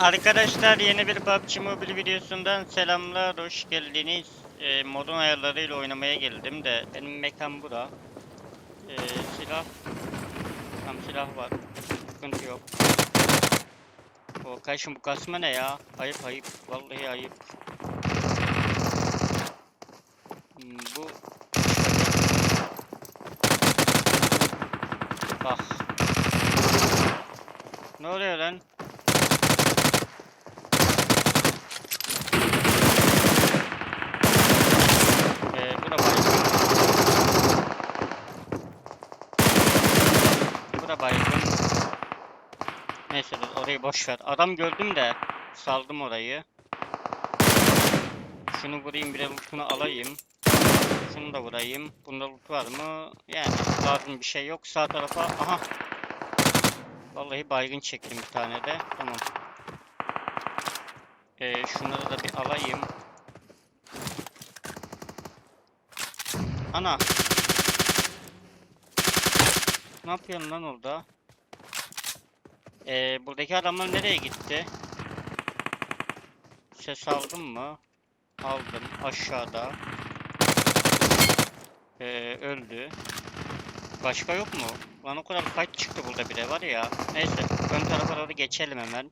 Arkadaşlar yeni bir PUBG Mobile videosundan selamlar, hoş geldiniz. Ee, modun ayarlarıyla oynamaya geldim de benim mekan bura. Ee, silah, tam silah var, sıkıntı yok. O kaşın bu kasma ne ya? Ayıp ayıp, vallahi ayıp. Hmm, bu... Bak. Ne oluyor lan? Ee, bu da baygın. Bu da baygın. Neyse dur orayı boş. Adam gördüm de saldım orayı. Şunu vurayım bir de lootunu alayım. Şunu da vurayım. Bunda loot var mı? Yani lazım bir şey yok. Sağ tarafa aha. Vallahi baygın çektim bir tane de. Tamam. Ee, şunları da bir alayım. Ana. Ne yapıyorsun lan orada? Ee, buradaki adamlar nereye gitti? Ses aldın mı? Aldım. Aşağıda. Ee, öldü. Başka yok mu? Lan o kadar fight çıktı burada bile var ya. Neyse. Ön tarafa doğru geçelim hemen.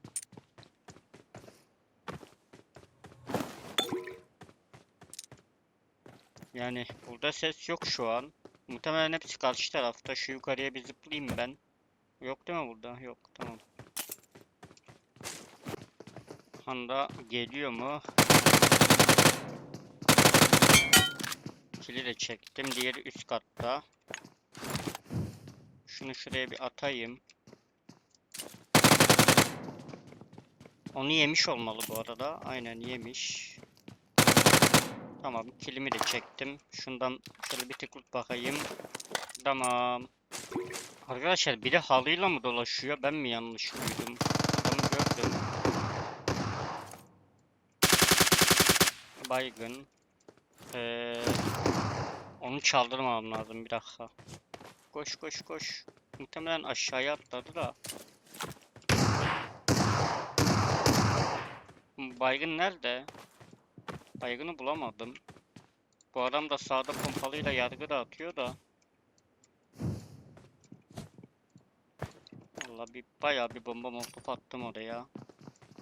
Yani burada ses yok şu an. Muhtemelen hepsi karşı tarafta. Şu yukarıya bir zıplayayım ben. Yok değil mi burada? Yok. Tamam. Handa geliyor mu? Kili de çektim. Diğeri üst katta. Şunu şuraya bir atayım. Onu yemiş olmalı bu arada. Aynen yemiş. Tamam, kilimi de çektim. Şundan şöyle bir tıklık bakayım. Tamam. Arkadaşlar biri halıyla mı dolaşıyor? Ben mi yanlış duydum? Adamı gördüm. Baygın. Ee, onu çaldırmam lazım bir dakika. Koş koş koş. Muhtemelen aşağıya atladı da. Baygın nerede? Baygını bulamadım. Bu adam da sağda pompalıyla yargı da atıyor da. Vallahi bir bayağı bir bomba molotof attım oraya.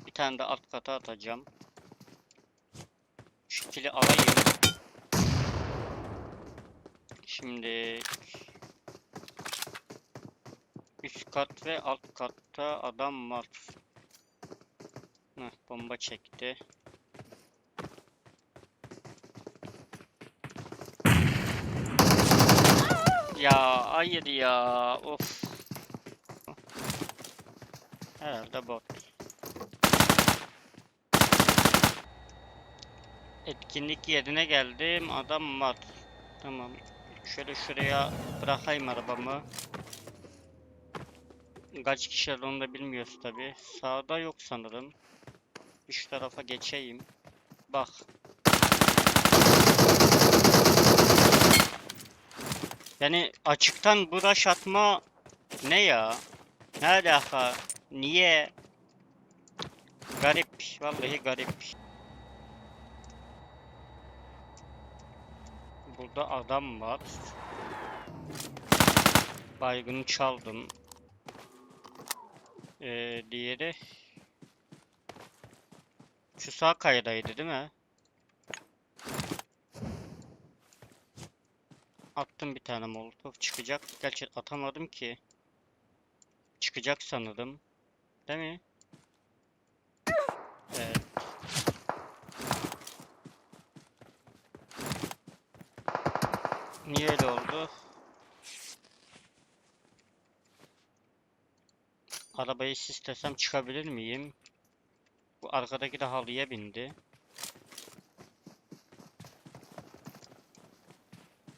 Bir tane de alt kata atacağım. Şu kili alayım. Şimdi üst kat ve alt katta adam var. Heh, bomba çekti. Ya hayır ya of. Herhalde bot. Etkinlik yerine geldim. Adam var. Tamam. Şöyle şuraya bırakayım arabamı. Kaç kişi olduğunu da bilmiyoruz tabi. Sağda yok sanırım. Bir şu tarafa geçeyim. Bak. Yani açıktan bu rush atma ne ya? Ne alaka? Niye? Garip. Vallahi garip. Burada adam var. Baygını çaldım. Ee, diğeri şu sağ kayadaydı değil mi? Attım bir tane molotof çıkacak. Gerçi atamadım ki. Çıkacak sanırım. Değil mi? Evet. Niye öyle oldu? Arabayı sistesem çıkabilir miyim? Bu arkadaki de halıya bindi.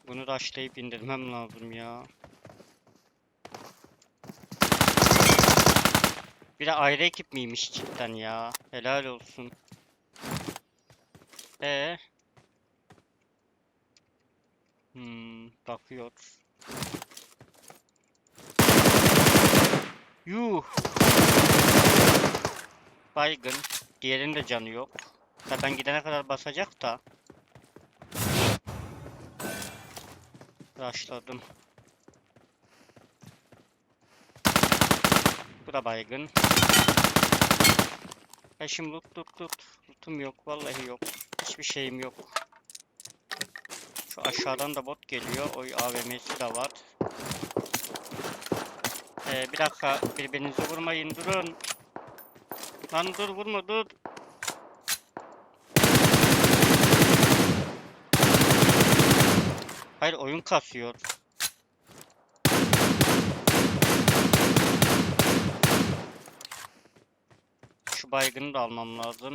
Bunu da açlayıp indirmem lazım ya. Bir de ayrı ekip miymiş cidden ya. Helal olsun. E. Hmm, bakıyor. Yuh. Baygın. Diğerinin de canı yok. Ya ben gidene kadar basacak da. Rushladım. Da baygın. Eşim loot loot loot. Lootum yok. Vallahi yok. Hiçbir şeyim yok. Şu aşağıdan da bot geliyor. Oy AVM'si de var. Ee, bir dakika birbirinizi vurmayın durun. Lan dur vurma dur. Hayır oyun kasıyor. Şu baygını da almam lazım.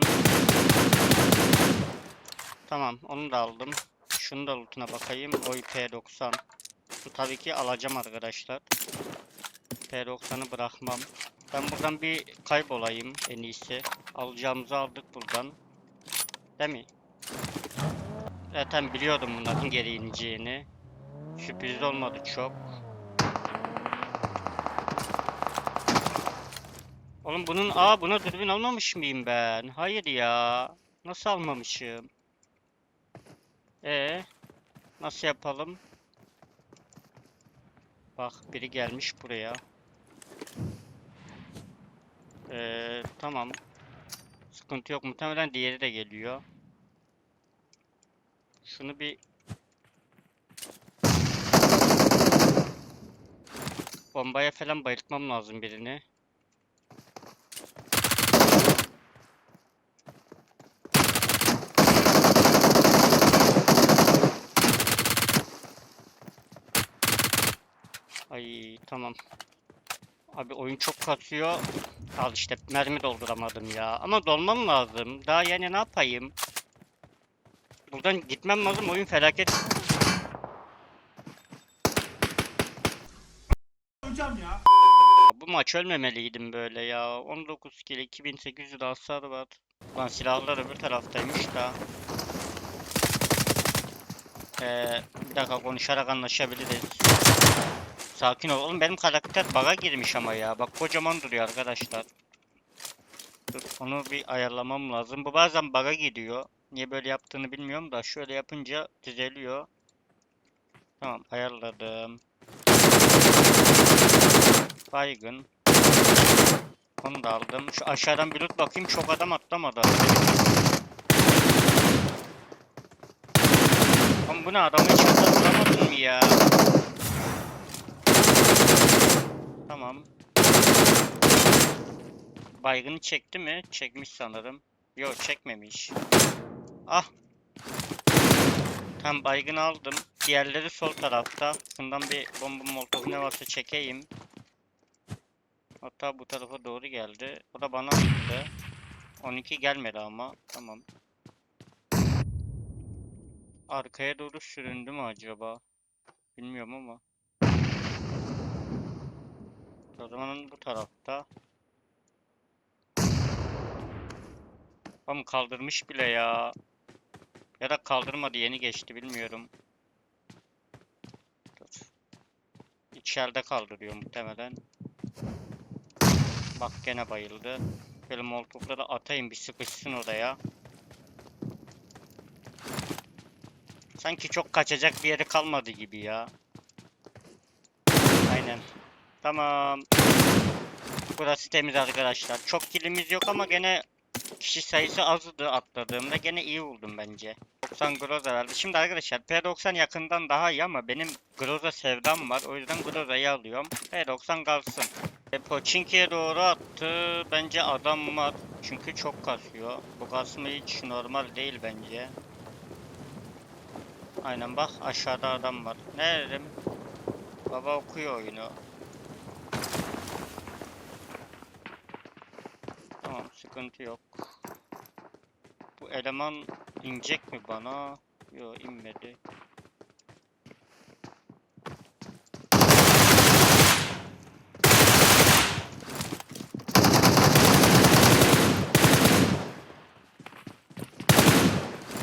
Tamam onu da aldım. Şunu da lootuna bakayım. Oy P90. Bu tabii ki alacağım arkadaşlar. P90'ı bırakmam. Ben buradan bir kaybolayım en iyisi. Alacağımızı aldık buradan. Değil mi? Zaten biliyordum bunların geri ineceğini. Sürpriz olmadı çok. Oğlum bunun aa buna dürbün almamış mıyım ben? Hayır ya. Nasıl almamışım? E nasıl yapalım? Bak biri gelmiş buraya. Ee, tamam. Sıkıntı yok. Muhtemelen diğeri de geliyor. Şunu bir bombaya falan bayıltmam lazım birini. Ay tamam. Abi oyun çok kasıyor. Al işte mermi dolduramadım ya. Ama dolmam lazım. Daha yani ne yapayım? Buradan gitmem lazım. Oyun felaket. Hocam ya. Bu maç ölmemeliydim böyle ya. 19 kill 2800 hasar var. Lan silahlar öbür taraftaymış da. Ee, bir dakika konuşarak anlaşabiliriz. Sakin ol. Oğlum benim karakter bug'a girmiş ama ya. Bak kocaman duruyor arkadaşlar. Dur onu bir ayarlamam lazım. Bu bazen bug'a gidiyor. Niye böyle yaptığını bilmiyorum da şöyle yapınca düzeliyor. Tamam ayarladım. Baygın. Onu da aldım. Şu aşağıdan bir loot bakayım. Çok adam atlamadı. Oğlum bu ne adamı içeride bulamadın mı ya? Tamam. Baygını çekti mi? Çekmiş sanırım. Yok çekmemiş. Ah. Tam baygın aldım. Diğerleri sol tarafta. Şundan bir bomba molotof ne varsa çekeyim. Hatta bu tarafa doğru geldi. O da bana attı. 12 gelmedi ama. Tamam. Arkaya doğru süründü mü acaba? Bilmiyorum ama. O zaman bu tarafta. Oğlum kaldırmış bile ya. Ya da kaldırmadı yeni geçti bilmiyorum. Dur. İçeride kaldırıyor muhtemelen. Bak gene bayıldı. Böyle molotofları atayım bir sıkışsın oraya. Sanki çok kaçacak bir yeri kalmadı gibi ya. Tamam. Burası temiz arkadaşlar. Çok kilimiz yok ama gene kişi sayısı azdı atladığımda. Gene iyi buldum bence. 90 Groza verdi. Şimdi arkadaşlar P90 yakından daha iyi ama benim Groza sevdam var. O yüzden Groza'yı alıyorum. P90 kalsın. E, Pochinki'ye doğru attı. Bence adam var. Çünkü çok kasıyor. Bu kasma hiç normal değil bence. Aynen bak aşağıda adam var. Ne dedim? Baba okuyor oyunu. Tamam sıkıntı yok. Bu eleman inecek mi bana? Yok inmedi.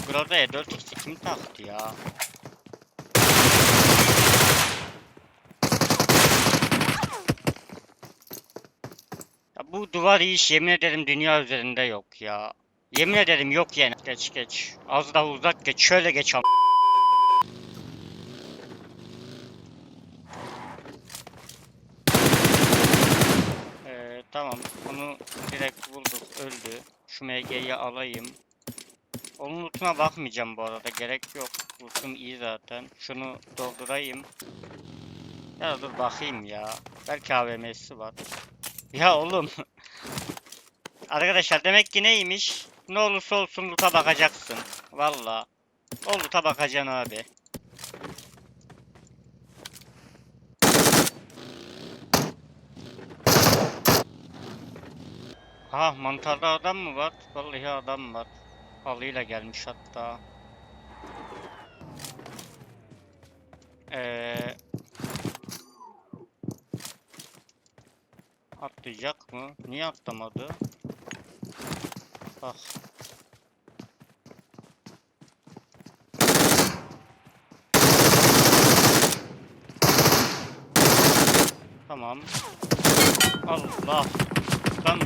Burada E4x'i kim taktı ya? Bu duvar iş yemin ederim dünya üzerinde yok ya. Yemin ederim yok yani. Geç geç. Az daha uzak geç. Şöyle geç am. Ee, tamam. Bunu direkt bulduk. Öldü. Şu MG'yi alayım. Onun lootuna bakmayacağım bu arada. Gerek yok. Lootum iyi zaten. Şunu doldurayım. Ya dur bakayım ya. Belki AVM'si var. Ya oğlum. Arkadaşlar demek ki neymiş? Ne olursa olsun loot'a bakacaksın. Valla. O loot'a bakacaksın abi. Aha mantarda adam mı var? Vallahi adam var. Halıyla gelmiş hatta. Eee Atlayacak mı? Niye atlamadı? Bak. Tamam. Allah. Lan.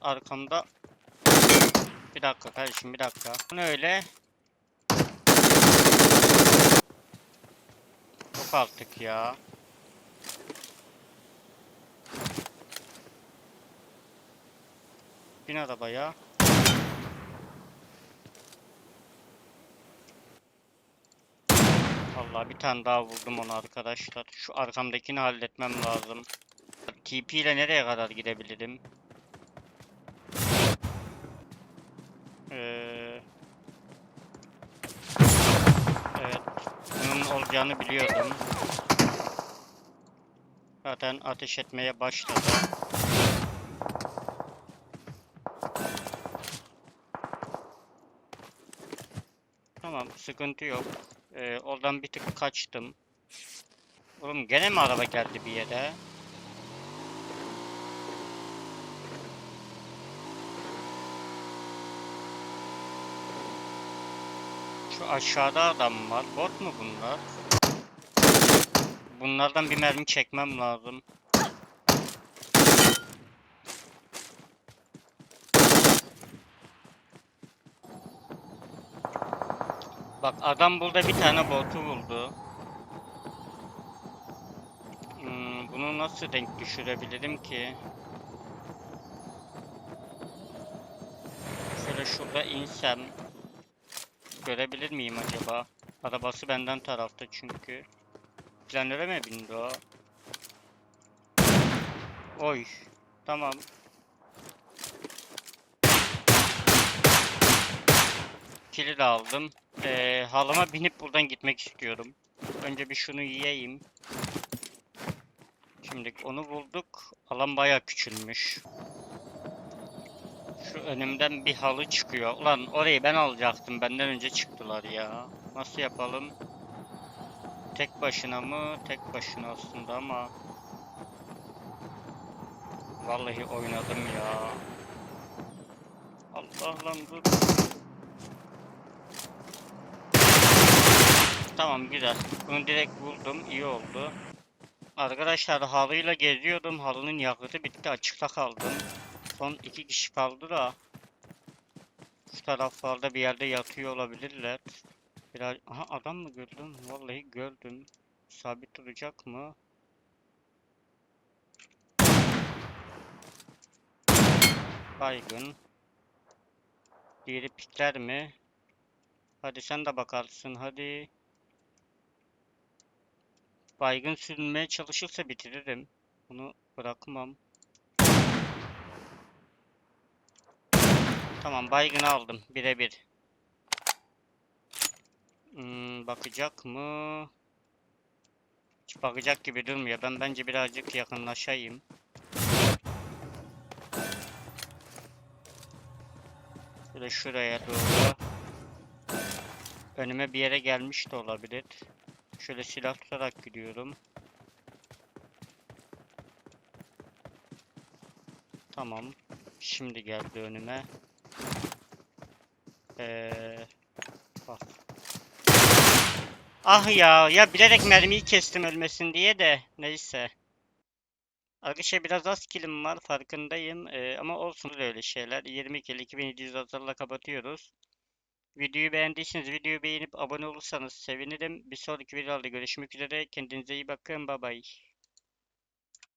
Arkamda. Bir dakika kardeşim bir dakika. Ne öyle? Yok artık ya. Bin arabaya. Vallahi bir tane daha vurdum onu arkadaşlar. Şu arkamdakini halletmem lazım. TP ile nereye kadar gidebilirim? Ee, evet. Bunun olacağını biliyordum. Zaten ateş etmeye başladı. Tamam, sıkıntı yok. Ee, oradan bir tık kaçtım. Oğlum gene mi araba geldi bir yere? Şu aşağıda adam var. Bot mu bunlar? Bunlardan bir mermi çekmem lazım. Bak adam burada bir tane botu buldu. Hmm, bunu nasıl denk düşürebilirim ki? Şöyle şurada insem görebilir miyim acaba? Arabası benden tarafta çünkü. Planöre mi bindi o? Oy. Tamam. Kili de aldım. Ee, halıma binip buradan gitmek istiyorum. Önce bir şunu yiyeyim. Şimdi onu bulduk. Alan bayağı küçülmüş. Şu önümden bir halı çıkıyor. Ulan orayı ben alacaktım. Benden önce çıktılar ya. Nasıl yapalım? Tek başına mı? Tek başına aslında ama Vallahi oynadım ya. Allah lan dur. Tamam güzel. Bunu direkt buldum. iyi oldu. Arkadaşlar halıyla geziyordum. Halının yakıtı bitti. Açıkta kaldım. Son iki kişi kaldı da. Şu taraflarda bir yerde yatıyor olabilirler. Biraz... Aha adam mı gördüm? Vallahi gördüm. Sabit duracak mı? Baygın. Diğeri pikler mi? Hadi sen de bakarsın hadi. Baygın sürünmeye çalışırsa bitiririm. Bunu bırakmam. Tamam baygını aldım. Birebir. Hmm, bakacak mı? Hiç bakacak gibi durmuyor. Ben bence birazcık yakınlaşayım. Şöyle şuraya doğru. Önüme bir yere gelmiş de olabilir. Şöyle silah tutarak gidiyorum. Tamam. Şimdi geldi önüme. Ee, bak. Ah ya, ya bilerek mermiyi kestim ölmesin diye de. Neyse. Arkadaşlar biraz az kilim var farkındayım Ee, ama olsun öyle şeyler. 20 kill 2700 hasarla kapatıyoruz. Videoyu beğendiyseniz videoyu beğenip abone olursanız sevinirim. Bir sonraki videoda görüşmek üzere. Kendinize iyi bakın. Bye bye.